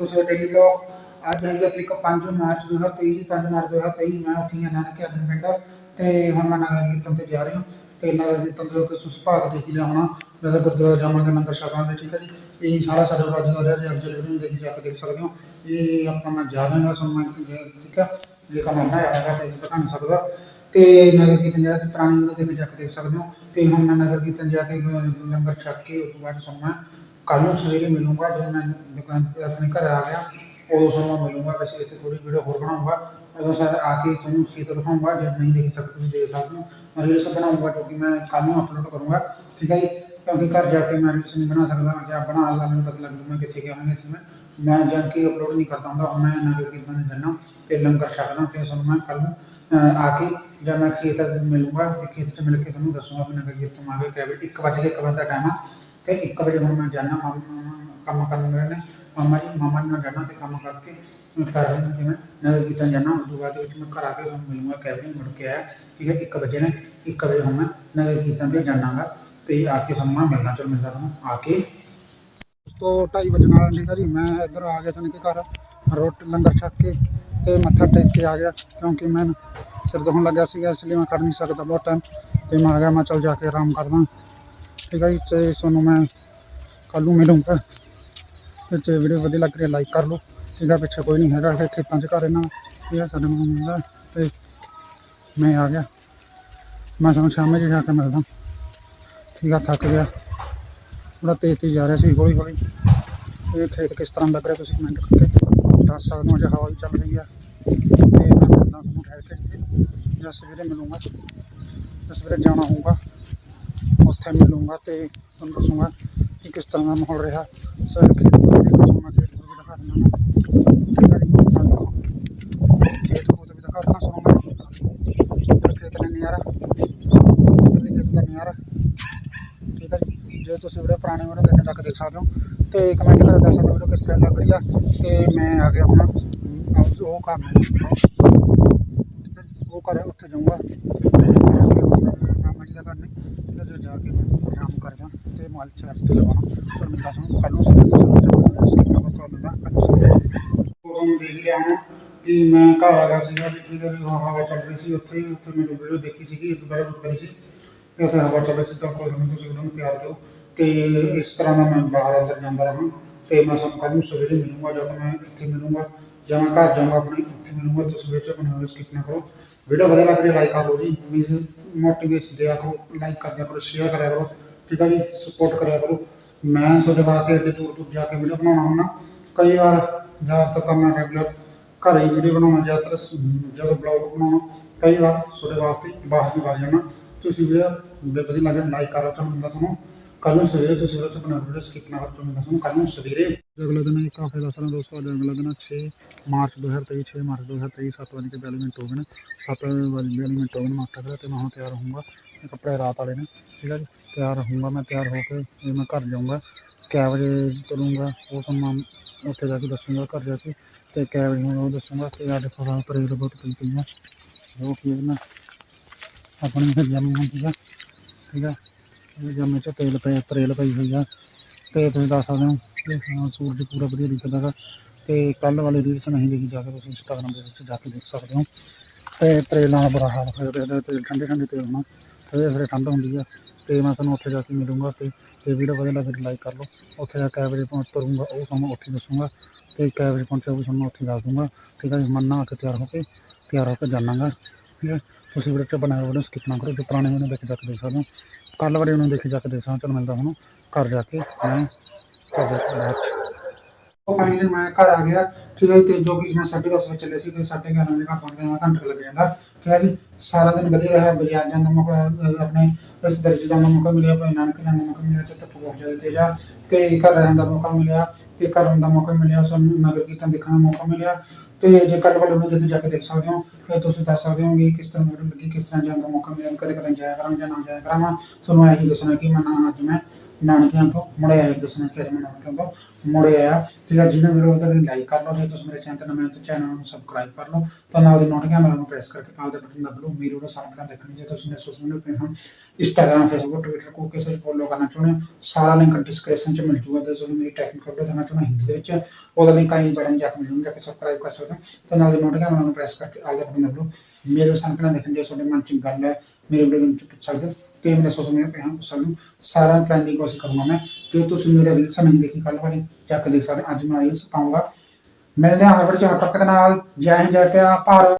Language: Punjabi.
ਦੂਸਰੇ ਡੇਲੀ ਅੱਜ ਹੈਗਾ ਤਰੀਕ 5 ਮਾਰਚ 2023 5 ਮਾਰਚ 2023 ਮੈਂ ਉੱਥੇ ਹਾਂ ਨਾਨਕੇ ਆਪਣੇ ਪਿੰਡ। ਤੇ ਹੁਣ ਮੈਂ ਨਗਰ ਕੀਰਤਨ ਤੇ ਜਾ ਰਿਹਾ। ਤੇ ਨਗਰ ਕੀਰਤਨ ਦੇ ਕਿ ਸੁਭਾਗ ਦੇਖ ਲਿਆ ਹੋਣਾ। ਜਦੋਂ ਗੁਰਦੁਆਰਾ ਜਾਵਾਂਗੇ ਨੰਬਰ ਛਕਾਂਗੇ ਠੀਕ ਹੈ ਜੀ। ਇਹ ਸਾਰਾ ਸਾਡਾ ਰਾਜ ਦਾ ਰਿਹਾ, ਜੀ ਅਗਲੇ ਵੀਡੀਓ ਨੂੰ ਜਾ ਕੇ ਦੇਖ ਸਕਦੇ ਹੋ। ਇਹ ਆਪਾਂ ਮੈਂ ਜਾ ਰਿਹਾ ਸੁਣ ਠੀਕ ਹੈ। ਜੇ ਕੰਮ ਨਾ ਆਏਗਾ ਤਾਂ ਇਹ ਪਤਾ ਨਹੀਂ ਸਕਦਾ। ਤੇ ਨਗਰ ਕੀਰਤਨ ਜਾ ਕੇ ਪੁਰਾਣੀ ਵੀਡੀਓ ਦੇਖ ਜਾ ਕੇ ਦੇਖ ਸਕਦੇ ਹੋ। ਤੇ ਹੁਣ ਮੈਂ ਨਗਰ ਕੀਰਤਨ ਜਾ ਕੇ ਲੰਗਰ ਛਕ ਕੇ, ਉਸ ਤੋਂ ਬਾਅਦ ਸੁਣਨਾ। ਕੱਲ ਨੂੰ ਸਵੇਰੇ ਮਿਲੂੰਗਾ, ਜਦੋਂ ਮੈਂ ਦੁਕਾਨ ਤੇ ਆਪਣੇ ਘਰ ਆ ਗਿਆ, ਉਦੋਂ ਤੁਹਾਨੂੰ ਮੈਂ ਮਿਲੂੰਗਾ, ਵੈਸੇ ਇੱਥੇ ਥੋੜੀ ਵੀਡੀਓ ਹੋਰ ਬਣਾਉਂਗਾ, ਉਦੋਂ ਸਾਰੇ ਆ ਕੇ ਤੁਹਾਨੂੰ ਖੇਤ ਦਿਖਾਉਂਗਾ, ਜੇ ਨਹੀਂ ਦੇਖ ਸਕਦੇ ਤੁਸੀਂ ਦੇਖ ਸਕਦੇ ਹੋ, ਮੈਂ ਰੀਲਸ ਬਣਾਉਂਗਾ ਜੋ ਕਿ ਮੈਂ ਕੱਲ ਨੂੰ ਅਪਲੋਡ ਕਰੂੰਗਾ, ਠੀਕ ਹੈ ਜੀ? ਕਿਉਂਕਿ ਘਰ ਜਾ ਕੇ ਮੈਂ ਰੀਲਸ ਨਹੀਂ ਬਣਾ ਸਕਦਾ ਜਾਂ ਬਣਾ ਲਾ, ਮੈਨੂੰ ਪਤਾ ਲੱਗ ਜੂ ਮੈਂ ਕਿੱਥੇ ਗਿਆ ਹਾਂ ਇਸ ਮੈਂ ਮੈਂ ਜਾਣ ਕੇ ਅਪਲੋਡ ਨਹੀਂ ਕਰਦਾ ਹੁੰਦਾ, ਹੁਣ ਮੈਂ ਨਗਰ ਕੀਰਤਨ ਜਾਣਾ ਤੇ ਲੰਗਰ ਛਕਣਾ ਤੇ ਤੁਹਾਨੂੰ ਮੈਂ ਕੱਲ ਨੂੰ ਆ ਕੇ ਜਾਂ ਮੈਂ ਖੇਤ ਮਿਲੂੰਗਾ, ਤੇ ਖੇਤ 'ਚ ਮਿਲ ਕੇ ਤੁਹਾਨੂੰ ਦੱਸੂਗਾ ਵੀ ਨਗਰ ਕੀਰਤਨ ਆ ਕੇ ਕਿਵੇਂ 1 ਵਜੇ 1 ਵਜੇ ਦਾ ਟਾਈਮ ਆ। ਤੇ 1 ਵਜੇ ਹੁਣ ਮੈਂ ਜਾਣਾ ਕੰਮ ਕਰਨ ਮੇਰੇ ਮਾਮਾ ਜੀ ਮਾਮਾ ਜੀ ਨਾਲ ਜਾਣਾ ਤੇ ਕੰਮ ਕਰਕੇ ਕਰ ਰਹੇ ਜਿਵੇਂ ਨਗਰ ਕੀਰਤਨ ਜਾਣਾ। ਉਸ ਤੋਂ ਬਾਅਦ ਵਿੱਚ ਮੈਂ ਘਰ ਆ ਕੇ ਤੁਹਾਨੂੰ ਮਿਲੂੰਗਾ ਕੈਬਨ ਮੁੜ ਕੇ ਆਇਆ ਠੀਕ ਹੈ 1 ਵਜੇ ਨੇ 1 ਵਜੇ ਹੁਣ ਮੈਂ ਨਗਰ ਕੀਰਤਨ ਤੇ ਜਾਣਾਗਾ ਤੇ ਆ ਕੇ ਸਾਨੂੰ ਮੈਂ ਮਿਲਣਾ। ਚਲ ਮਿਲਦਾ ਤੁਹਾਨੂੰ ਆ ਕੇ। ਉਸ ਤੋਂ 2:30 ਵਜੇ ਨਾਲ ਠੀਕ ਹੈ ਜੀ ਮੈਂ ਇੱਧਰ ਆ ਗਿਆ ਜਾਣੀ ਕਿ ਘਰ, ਰੋਟ ਲੰਗਰ ਛੱਕ ਕੇ ਤੇ ਮੱਥਾ ਟੇਕ ਕੇ ਆ ਗਿਆ ਕਿਉਂਕਿ ਮੈਂ ਸਿਰ ਦੁਖਣ ਲੱਗਿਆ ਸੀਗਾ, ਇਸ ਲਈ ਮੈਂ ਕਰ ਨਹੀਂ ਸਕਦਾ ਬਹੁਤ ਟਾਈਮ ਤੇ ਮੈਂ ਆ ਗਿਆ, ਮੈਂ ਚਲ ਜਾ ਕੇ ਆਰਾਮ ਕਰਦਾ। ਠੀਕ ਹੈ ਜੀ, ਤੇ ਤੁਹਾਨੂੰ ਮੈਂ ਕੱਲ ਨੂੰ ਮਿਲੂੰਗਾ। ਤੇ ਜੇ ਵੀਡੀਓ ਵਧੀਆ ਲੱਗ ਰਹੀ ਹੈ ਲਾਈਕ ਕਰ ਲਓ। ਠੀਕ ਹੈ ਪਿੱਛੇ ਕੋਈ ਨਹੀਂ ਹੈਗਾ ਖੇਤਾਂ 'ਚ ਘਰ ਇਹਨਾਂ ਇਹ ਸਾਡੇ ਨੂੰ ਮਿਲਦਾ ਤੇ ਮੈਂ ਆ ਗਿਆ। ਮੈਂ ਤੁਹਾਨੂੰ ਸ਼ਾਮੇ ਜੀ ਜਾ ਕੇ ਮਿਲਦਾ। ਠੀਕ ਆ, ਥੱਕ ਗਿਆ। ਬੜਾ ਤੇਜ਼ ਤੇਜ਼ ਜਾ ਰਿਹਾ ਸੀ, ਹੌਲੀ ਹੌਲੀ। ਇਹ ਖੇਤ ਕਿਸ ਤਰ੍ਹਾਂ ਲੱਗ ਰਿਹਾ ਤੁਸੀਂ ਕਮੈਂਟ ਕਰਕੇ ਦੱਸ ਸਕਦੇ ਹੋ, ਜੇ ਹਵਾ ਵੀ ਚੱਲ ਰਹੀ ਆ। ਤੇ ਮੈਂ ਮਿਲਦਾ ਤੁਹਾਨੂੰ ਠਹਿਰ ਕੇ ਜਾਂ ਸਵੇਰੇ ਮਿਲੂੰਗਾ। ਜਾਂ ਸਵੇਰੇ ਜਾਣਾ ਹੋਊਗਾ। ਉੱਥੇ ਮਿਲੂੰਗਾ ਤੇ ਤੁਹਾਨੂੰ ਦੱਸੂੰਗਾ ਕਿ ਕਿਸ ਤਰ੍ਹਾਂ ਦਾ ਮਾਹੌਲ ਰਿਹਾ। ਸਾਰੇ ਖੇਤ ਨੂੰ ਦੇਖੋ ਸੋ ਖੇਤ ਨੂੰ ਵੀ ਦਿਖਾ ਦਿੰਦਾ ਠੀਕ ਹੈ ਜੀ ਦੇਖੋ। ਖੇਤ ਖੂਤ ਵੀ ਦਿਖਾ ਦਿੰਦਾ ਸੋ ਖੇਤ ਨੇ ਨਿਆਰਾ ਉੱਧਰ ਦੀ ਖੇਤ ਦਾ ਨਿਆਰਾ ਠੀਕ ਹੈ ਜੀ। ਜੇ ਤੁਸੀਂ ਵੀਡੀਓ ਪੁਰਾਣੇ ਵੀਡੀਓ ਦੇਖ ਤੱਕ ਦੇਖ ਸਕਦੇ ਹੋ। ਤੇ ਕਮੈਂਟ ਕਰਕੇ ਦੱਸ ਸਕਦੇ ਵੀਡੀਓ ਕਿਸ ਤਰ੍ਹਾਂ ਲੱਗ ਰਹੀ ਆ। ਤੇ ਮੈਂ ਆ ਗਿਆ ਹੁਣ। ਉਹ ਕੰਮ ਉਹ ਕਰ ਉੱਥੇ ਜਾਊਂਗਾ ਜਾ ਕੇ ਹੁਣ ਮੇਰੇ ਮਾਮਾ ਜੀ ਦਾ ਘਰ ਨੇ ਠੀਕ ਹੈ ਜੀ, ਜਾ ਕੇ ਮੈਂ ਆਰਾਮ ਕਰਦਾ ਤੇ ਮੋਬਾਈਲ ਚਾਰਜ ਤੇ ਲਵਾਉਣਾ ਚਲ ਮਿਲਦਾ ਤੁਹਾਨੂੰ ਕੱਲ ਨੂੰ ਸਵੇਰੇ ਤੋਂ ਸਵੇਰੇ ਜਾਣਾ ਸਵੇਰੇ ਮੈਂ ਕੋਲ ਮਿਲਦਾ ਕੱਲ ਨੂੰ ਸਵੇਰੇ ਉਹ ਨੂੰ ਦੇਖ ਰਿਹਾ ਹਾਂ ਕਿ ਮੈਂ ਘਰ ਆ ਗਿਆ ਸੀਗਾ ਵੀ ਠੀਕ ਵੀ ਹਵਾ ਚੱਲ ਰਹੀ ਸੀ ਉੱਥੇ ਉੱਥੇ ਮੈਨੂੰ ਵੀਡੀਓ ਦੇਖੀ ਸੀਗੀ ਦੁਬਾਰਾ ਰੁਕ ਰਹੀ ਸੀ। ਤੇ ਉੱਥੇ ਹਵਾ ਚੱਲ ਰਹੀ ਸੀ, ਤਾਂ ਕੋਈ ਨਹੀਂ ਤੁਸੀਂ ਉਹਨਾਂ ਨੂੰ ਪਿਆਰ ਦਿਓ ਤੇ ਇਸ ਤਰ੍ਹਾਂ ਦਾ ਮੈਂ ਬਾਹਰ ਅੰਦਰ ਜਾਂਦਾ ਰਹਾਂ ਤੇ ਮੈਂ ਸਭ ਕੱਲ ਨੂੰ ਸਵੇਰੇ ਮਿਲੂੰਗਾ ਜਦੋਂ ਮੈਂ ਇੱਥੇ ਮਿਲੂੰਗਾ, ਜਾਂ ਮੈਂ ਘਰ ਜਾਊਂਗਾ ਆਪਣੇ ਉੱਥੇ ਮਿਲੂੰਗਾ, ਤੁਸੀਂ ਸਵੇਰੇ ਆਪਣੇ ਨਾਲ ਸਕਿਪ ਨਾ ਕਰੋ। ਵੀਡੀਓ ਵਧੀਆ ਲੱਗ ਰਹੀ ਲਾਈਕ ਕਰ ਲਓ ਜੀ ਮੀਨਸ ਮੋਟੀਵੇਸ਼ਨ ਦਿਆ ਕਰੋ ਲਾਈਕ ਕਰ ਦਿਆ ਕਰੋ ਸ਼ੇਅਰ ਕਰਿਆ ਕਰੋ। ਠੀਕ ਆ ਜੀ ਸਪੋਰਟ ਕਰਿਆ ਕਰੋ। ਮੈਂ ਤੁਹਾਡੇ ਵਾਸਤੇ ਏਡੇ ਦੂਰ ਦੂਰ ਜਾ ਕੇ ਵੀਡੀਓ ਬਣਾਉਣਾ ਹੁੰਦਾ। ਕਈ ਵਾਰ ਜ਼ਿਆਦਾਤਰ ਤਾਂ ਮੈਂ ਰੈਗੂਲਰ ਘਰ ਹੀ ਵੀਡੀਓ ਬਣਾਉਣਾ, ਜ਼ਿਆਦਾਤਰ ਜਦੋਂ ਬਲੌਗ ਬਣਾਉਣਾ, ਕਈ ਵਾਰ ਤੁਹਾਡੇ ਵਾਸਤੇ ਬਾਹਰ ਵੀ ਵਗ ਜਾਣਾ। ਤੁਸੀਂ ਵੀਡੀਓ ਵਧੀਆ ਲੱਗਿਆ ਲਾਈਕ ਕਰੋ ਤੁਹਾਨੂੰ ਹੁੰਦਾ ਤੁਹਾਨੂੰ। ਕੱਲ ਨੂੰ ਸਵੇਰੇ ਤੁਸੀਂ ਵੀਡੀਓ ਚ ਬਣਾ ਵੀਡੀਓ ਸਕਿਪ ਨਾ ਕਰੋ ਤੁਹਾਨੂੰ। ਦੱਸਣਾ ਕੱਲ ਨੂੰ ਸਵੇਰੇ ਅਗਲੇ ਦਿਨ ਇੱਕ ਹਫ਼ਤੇ ਦਾ ਦੋਸਤੋ ਅੱਜ ਅਗਲਾ ਦਿਨ 6 ਮਾਰਚ 2023 6 ਮਾਰਚ 2023 7 ਵਜੇ ਕੇ 42 ਮਿੰਟ ਹੋ ਗਏ ਨੇ। 7 ਵਜੇ 42 ਮਿੰਟ ਹੋ ਗਏ ਮਾਸਟਰ ਮੈਂ ਉੱਠ ਤੇ ਮੈਂ ਹੁਣ ਤਿਆਰ ਹੋਊਂਗਾ। ਕੱਪੜੇ ਰਾਤ ਵਾਲੇ ਨੇ, ਠੀਕ ਹੈ ਜੀ। ਤਿਆਰ ਹੋਊਂਗਾ ਮੈਂ, ਤਿਆਰ ਹੋ ਕੇ ਜੇ ਮੈਂ ਘਰ ਜਾਊਂਗਾ। ਕੈ ਵਜੇ ਚਲੂੰਗਾ, ਉਹ ਸਮਾਂ ਉੱਥੇ ਜਾ ਕੇ ਦੱਸੂੰਗਾ ਘਰ ਜਾ ਕੇ। ਤੇ ਕੈ ਵਜੇ ਹੁਣ ਉਹ ਦੱਸੂੰਗਾ। ਤੇ ਅੱਜ ਫੋਟੋ ਪਰੇਡ ਬਹੁਤ ਪਈ ਪਈ ਆ। ਉਹ ਕੀ ਨਾ ਆਪਣੀ ਫਿਰ ਜੰਮ ਹੁੰਦੀ ਆ। ਠੀਕ ਆ। ਜੰਮੇ ਚ ਤੇਲ ਪਏ ਪਰੇਲ ਪਈ ਹੋਈ ਆ। ਤੇ ਤੁਸੀਂ ਦੱਸ ਸਕਦੇ ਹੋ ਕਿ ਹਾਂ, ਸੂਰਜ ਪੂਰਾ ਵਧੀਆ ਦਿਖਦਾ ਗਾ ਤੇ ਕੱਲ ਵਾਲੀ ਰੀਲਸ ਨਹੀਂ ਦੇਖੀ, ਜਾ ਕੇ ਤੁਸੀਂ ਇੰਸਟਾਗ੍ਰਾਮ ਦੇ ਵਿੱਚ ਜਾ ਕੇ ਦੇਖ ਸਕਦੇ ਹੋ। ਤੇ ਤਰੇਲ ਨਾਲ ਬੁਰਾ ਹਾਲ ਹੋਇਆ ਪਿਆ ਤੇ ਤੇਲ ਠੰਡੇ ਠੰਡੇ ਤੇਲ ਨਾਲ। ਤੇ ਸਵੇਰੇ ਠੰਡ ਹੁੰਦੀ ਆ, ਤੇ ਮੈਂ ਤੁਹਾਨੂੰ ਉੱਥੇ ਜਾ ਕੇ ਮਿਲੂੰਗਾ ਤੇ ਤੇ ਵੀਡੀਓ ਵਧੀਆ ਲੱਗੇ ਲਾਈਕ ਕਰ ਲਓ। ਉੱਥੇ ਜਾ ਕੇ ਵਜੇ ਪਹੁੰਚ ਕਰੂੰਗਾ ਉਹ ਤੁਹਾਨੂੰ ਉੱਥੇ ਦੱਸੂੰਗਾ ਤੇ ਕਿਹ ਵਜੇ ਪਹੁੰਚਿਆ ਉਹ ਤੁਹਾਨੂੰ ਉੱਥੇ ਦੱਸ ਦੂੰਗਾ। ਠੀਕ ਹੈ ਜੀ, ਮੈਂ ਨਹਾ ਕੇ ਤਿਆਰ ਹੋ ਕੇ, ਤਿਆਰ ਹੋ ਕੇ ਜਾਣਾਗਾ, ਠੀਕ ਹੈ ਤੁਸੀਂ ਵੀਡੀਓ ਚ ਬਣਾਇਆ ਵੀਡੀਓ ਸਕਿਪ ਨਾ ਕਰੋ, ਜੋ ਪੁਰਾਣੇ ਵੀਡੀਓ ਦੇਖ ਜਾ ਕੇ ਦੇਖ ਸਕਦੇ ਹੋ। ਕੱਲ ਵਾਲੇ ਨੂੰ ਦੇਖ ਜਾ ਕੇ ਦੇਖ ਸਕਦੇ ਹੋ। ਚਲ ਮਿਲਦਾ ਹੁਣ ਘਰ ਜਾ ਕੇ, ਮੈਂ ਘਰ ਜਾ ਕੇ ਬਾਅਦ ਉਹ ਫਾਈਨਲੀ ਮੈਂ ਘਰ ਆ ਗਿਆ, ਠੀਕ ਹੈ ਤੇ ਜੋ ਕਿ ਮੈਂ 10:30 ਵਜੇ ਚੱਲੇ ਸੀ, ਤੇ 11:30 ਵਜੇ ਘਰ ਪਹੁੰਚ ਗਿਆ, ਮੈਂ ਘੰਟਾ ਲੱਗ ਜਾਂਦਾ। ਠੀਕ ਹੈ ਜੀ, ਸਾਰਾ ਦਿਨ ਵਧੀਆ ਰਿਹਾ ਬਾਜ਼ਾਰ ਜਾਣ ਦਾ ਮੌਕਾ ਆਪਣੇ ਰਿਸ਼ਤੇਦਾਰੀ ਚ ਦਾ ਮੌਕਾ ਮਿਲਿਆ, ਭਾਈ ਨਾਨਕ ਦਾ ਮੌਕਾ ਮਿਲਿਆ, ਤੇ ਤੱਕ ਬਹੁਤ ਜ਼ਿਆਦਾ ਤੇਜ਼ ਤੇ ਘਰ ਰਹਿਣ ਦਾ ਮੌਕਾ ਮਿਲਿਆ, ਤੇ ਕਰਨ ਦਾ ਮੌਕਾ ਮਿਲਿਆ, ਸਾਨੂੰ ਨਗਰ ਕੀਰਤਨ ਦੇਖਣ ਦਾ ਮੌਕਾ ਮਿਲਿਆ ਤੇ ਜੇ ਕੱਲ ਵਾਲੇ ਨੂੰ ਜਾ ਕੇ ਦੇਖ ਸਕਦੇ ਹੋ, ਫਿਰ ਤੁਸੀਂ ਦੱਸ ਸਕਦੇ ਹੋ ਵੀ ਕਿਸ ਤਰ੍ਹਾਂ ਵੀਡੀਓ ਲੱਗੀ, ਕਿਸ ਤਰ੍ਹਾਂ ਜਾਣ ਦਾ ਮੌਕਾ ਮਿਲਿਆ ਕਦੇ ਕਦੇ ਜਾਇਆ ਕਰਾਂ ਜਾਂ ਨਾ ਜਾਇਆ ਕਰਾਂ। ਤੁਹਾਨੂੰ ਇਹੀ ਦੱਸਣਾ ਕਿ ਮੈਂ ਨਾ ਅੱਜ ਮੈਂ ਨਾਨਕਿਆਂ ਤੋਂ ਮੁੜਿਆ ਆਇਆ ਦੱਸਣਾ ਕਿ ਅੱਜ ਮੈਂ ਨਾਨਕਿਆਂ ਤੋਂ ਮੁੜਿਆ ਆਇਆ। ਤੇ ਅੱਜ ਜਿਹਨੇ ਵੀਡੀਓ ਉਹਦਾ ਲਾਈਕ ਕਰ ਲਓ, ਜੇ ਤੁਸੀਂ ਮੇਰੇ ਚੈਨਲ ਨਵੇਂ ਹੋ ਤਾਂ ਚੈਨਲ ਨੂੰ ਸਬਸਕ੍ਰਾਈਬ ਕਰ ਲਓ। ਤਾਂ ਨਾਲ ਦੀ ਨੋਟੀਫਿਕੇਸ਼ਨ ਬੈਲ ਪ੍ਰੈਸ ਕਰਕੇ ਆਲ ਦੇ ਬਟਨ ਦਬਾ ਲਓ। ਮੇਰੀ ਵੀਡੀਓ ਸਾਰਿਆਂ ਪਹਿਲਾਂ ਜੇ ਤੁਸੀਂ ਮੇਰੇ ਸੋਸ਼ਲ ਮੀਡੀਆ ਤੇ ਹੋ ਇੰਸਟਾਗ੍ਰam ਫੇਸਬੁੱਕ ਟਵਿੱਟਰ ਕੋ ਕਿਸੇ ਫੋਲੋ ਕਰਨਾ ਚਾਹੁੰਦੇ ਸਾਰਾ ਲਿੰਕ ਡਿਸਕ੍ਰਿਪਸ਼ਨ ਚ ਮਿਲ ਜੂਗਾ। ਤੇ ਤੁਸੀਂ ਮੇਰੀ ਟੈਕਨੀਕਲ ਵੀਡੀਓ ਦੇਖਣਾ ਚਾਹੁੰਦੇ ਹਿੰਦੀ ਦੇ ਵਿੱਚ। ਉਹਦਾ ਲਿੰਕ ਆਈ ਬਟਨ ਜਾ ਕੇ ਮਿਲ ਜਾ ਸਬਸਕ੍ਰਾਈਬ ਕਰ ਸਕਦੇ। ਤੇ ਨਾਲ ਦੀ ਨੋਟੀਫਿਕੇਸ਼ਨ ਨੂੰ ਪ੍ਰੈਸ ਕਰਕੇ ਆਲ ਦੇ ਬਟਨ ਦਬਾ ਮੇਰੇ ਸਾਰਿਆਂ ਦੇਖਣ ਜੇ ਤੁਹਾਡੇ ਮਨ ਚ ਗੱਲ ਹੈ, ਮੇਰੇ ਵੀਡੀਓ ਦੇ ਵਿੱਚ ਸਕਦੇ ਹੋ ਤੇ ਮੇਰੇ ਸੋਸ਼ਲ ਮੀਡੀਆ ਤੇ ਹਾਂ ਪੁੱਛ ਸਾਰਾ ਪਲਾਨ ਦੀ ਕੋਸ਼ਿਸ਼ ਕਰੂੰਗਾ ਮੈਂ। ਜੋ ਤੁਸੀਂ ਮੇਰੇ ਰੀਲਸ ਨਹੀਂ ਦੇਖੀ ਕੱਲ ਵਾਲੀ, ਚੱਕ ਦੇਖ ਸਕਦੇ ਹੋ। ਅੱਜ ਮੈਂ ਰੀਲਸ ਪਾਉਂਗਾ। ਮਿਲਦੇ ਹਾਂ ਹਰ ਵੀਡੀਓ ਚ ਹਰ ਤੱਕ ਦੇ ਨਾਲ, ਜੈ ਹਿੰਦ ਜੈ ਪਿਆ ਭਾਰਤ